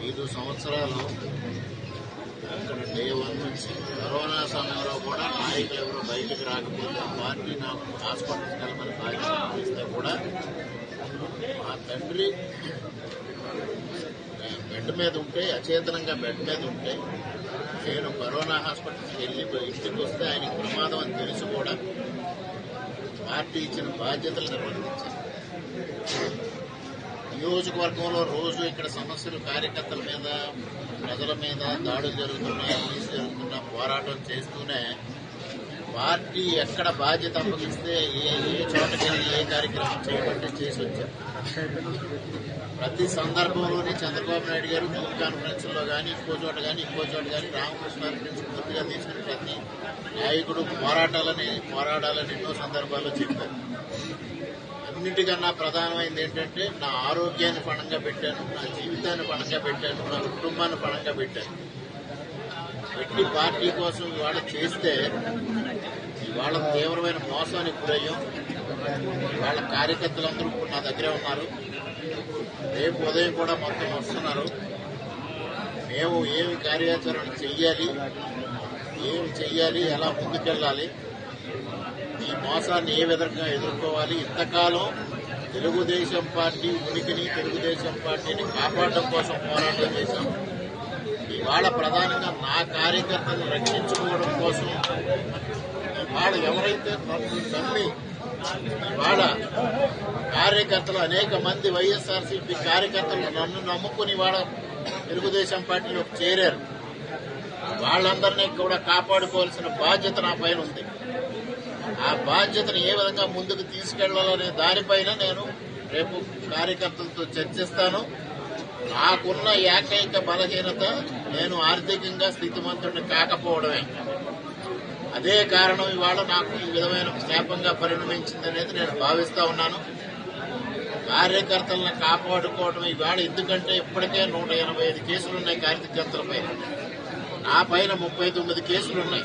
ఐదు సంవత్సరాలు అక్కడ డే వన్ నుంచి కరోనా సమయంలో కూడా నాయకులు ఎవరు బయటకు రాకపోతే పార్టీ నాకు హాస్పిటల్కి వెళ్ళమని బాధ్యత ఇస్తే కూడా మా తండ్రి బెడ్ మీద ఉంటే అచేతనంగా బెడ్ మీద ఉంటే నేను కరోనా హాస్పిటల్కి వెళ్ళి ఇంటికి వస్తే ఆయనకి ప్రమాదం అని తెలిసి కూడా పార్టీ ఇచ్చిన బాధ్యతలు నిర్వర్తించాను నియోజకవర్గంలో రోజు ఇక్కడ సమస్యలు కార్యకర్తల మీద ప్రజల మీద దాడులు జరుగుతున్నాయి అవినీతి జరుగుతున్నా పోరాటం చేస్తూనే పార్టీ ఎక్కడ బాధ్యత అప్పగిస్తే ఏ ఏ చోటకెళ్ళి ఏ కార్యక్రమం చేయబట్టే చేసి వచ్చారు. ప్రతి సందర్భంలోనే చంద్రబాబు నాయుడు గారు జూమ్ కాన్ఫరెన్స్లో కానీ ఇంకో చోట కానీ ఇంకో చోట కానీ రామకృష్ణ పూర్తిగా తీసుకుని ప్రతి నాయకుడు పోరాటాలని పోరాడాలని ఎన్నో సందర్భాల్లో చెప్పారు. అన్నిటికన్నా ప్రధానమైంది ఏంటంటే నా ఆరోగ్యాన్ని పణంగా పెట్టాను నా జీవితాన్ని పణంగా పెట్టాను నా కుటుంబాన్ని పణంగా పెట్టాను. పెట్టి పార్టీ కోసం ఇవాళ చేస్తే ఇవాళ తీవ్రమైన మోసానికి గురయ్యాం. వాళ్ళ కార్యకర్తలందరూ ఇప్పుడు నా దగ్గరే ఉన్నారు. రేపు ఉదయం కూడా మొత్తం వస్తున్నారు. మేము ఏమి కార్యాచరణ చెయ్యాలి ఏమి చెయ్యాలి ఎలా ముందుకెళ్ళాలి ఈ మోసాన్ని ఏ విధంగా ఎదుర్కోవాలి ఇంతకాలం తెలుగుదేశం పార్టీ ఉనికిని తెలుగుదేశం పార్టీని కాపాడడం కోసం పోరాటం చేశాం. వాళ్ళ ప్రధానంగా నా కార్యకర్తలు రక్షించుకోవడం కోసం వాళ్ళు ఎవరైతే నన్ను నమ్మి కార్యకర్తలు అనేక మంది వైఎస్ఆర్సీపీ కార్యకర్తలు నన్ను నమ్ముకుని వాళ్ళ తెలుగుదేశం పార్టీలో చేరారు. వాళ్ళందరినీ కూడా కాపాడుకోవాల్సిన బాధ్యత నా పైన ఉంది. ఆ బాధ్యతను ఏ విధంగా ముందుకు తీసుకెళ్ళాలనే దానిపైన నేను రేపు కార్యకర్తలతో చర్చిస్తాను. నాకున్న ఏకైక బలహీనత నేను ఆర్థికంగా స్థితిమంతుడిని కాకపోవడమే. అదే కారణం ఇవాళ నాకు ఈ విధమైన శాపంగా పరిణమించిందనేది నేను భావిస్తా ఉన్నాను. కార్యకర్తలను కాపాడుకోవడం ఇవాళ ఎందుకంటే ఇప్పటికే నూట ఎనభై ఐదు కేసులు ఉన్నాయి కార్యకర్తలపై నా పైన ముప్పై తొమ్మిది కేసులు ఉన్నాయి